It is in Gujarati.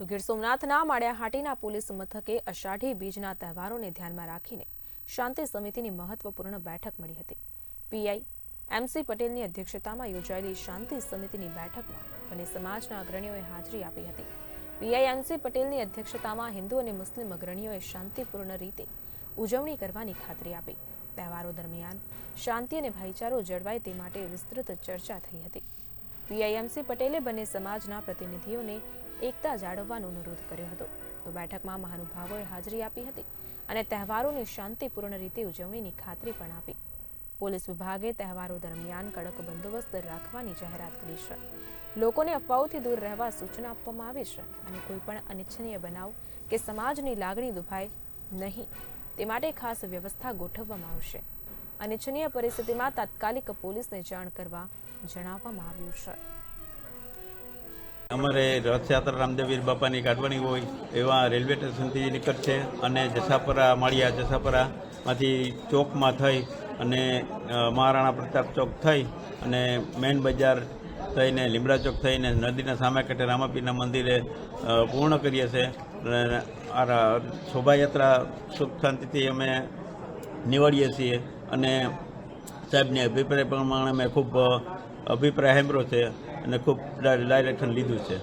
તો ગીર સોમનાથના માળિયાહાટીના પોલીસ મથકે અષાઢી બીજના તહેવારોને ધ્યાનમાં રાખીને શાંતિ સમિતિની મહત્વપૂર્ણ બેઠક મળી હતી. પીઆઈ એમસી પટેલની અધ્યક્ષતામાં યોજાયેલી શાંતિ સમિતિની બેઠકમાં બંને સમાજના અગ્રણીઓએ હાજરી આપી હતી. પીઆઈ એમસી પટેલની અધ્યક્ષતામાં હિન્દુ અને મુસ્લિમ અગ્રણીઓએ શાંતિપૂર્ણ રીતે ઉજવણી કરવાની ખાતરી આપી. તહેવારો દરમિયાન શાંતિ અને ભાઈચારો જળવાય તે માટે વિસ્તૃત ચર્ચા થઈ હતી. પીઆઈએમસી પટેલે બંને સમાજના પ્રતિનિધિઓને એકતા જાળવવાનો અનુરોધ કર્યો હતો. તો બેઠકમાં મહાનુભાવોએ હાજરી આપી હતી અને તહેવારોની શાંતિપૂર્ણ રીતે ઉજવણીની ખાતરી પણ આપી. પોલીસ વિભાગે તહેવારો દરમિયાન કડક બંદોબસ્ત રાખવાની જાહેરાત કરી છે. લોકોને અફવાઓથી દૂર રહેવા સૂચના આપવામાં આવી છે અને કોઈ પણ અનિચ્છનીય બનાવ કે સમાજની લાગણી દુભાય નહીં. તે માટે ખાસ વ્યવસ્થા ગોઠવવામાં આવશે. અનિચ્છનીય પરિસ્થિતિમાં તાત્કાલિક પોલીસને જાણ કરવા જણાવવામાં આવ્યું છે. અમારે રથયાત્રા રામદેવીર બાપાની કાઢવાની હોય એવા રેલવે સ્ટેશનથી નીકળશે અને જસાપરા, માળિયા જસાપરામાંથી ચોકમાં થઈ અને મહારાણા પ્રતાપ ચોક થઈ અને મેન બજાર થઈને, લીમડા ચોક થઈને નદીના સામે કાંઠે રામાપીરના મંદિરે પૂર્ણ કરીએ છીએ. આ શોભાયાત્રા સુખ શાંતિથી અમે નીવડીએ છીએ. અને સાહેબની અભિપ્રાય પ્રમાણે મેં ખૂબ અભિપ્રાય સાંભળ્યો છે અને ખૂબ ડાયરેક્શન લીધું છે.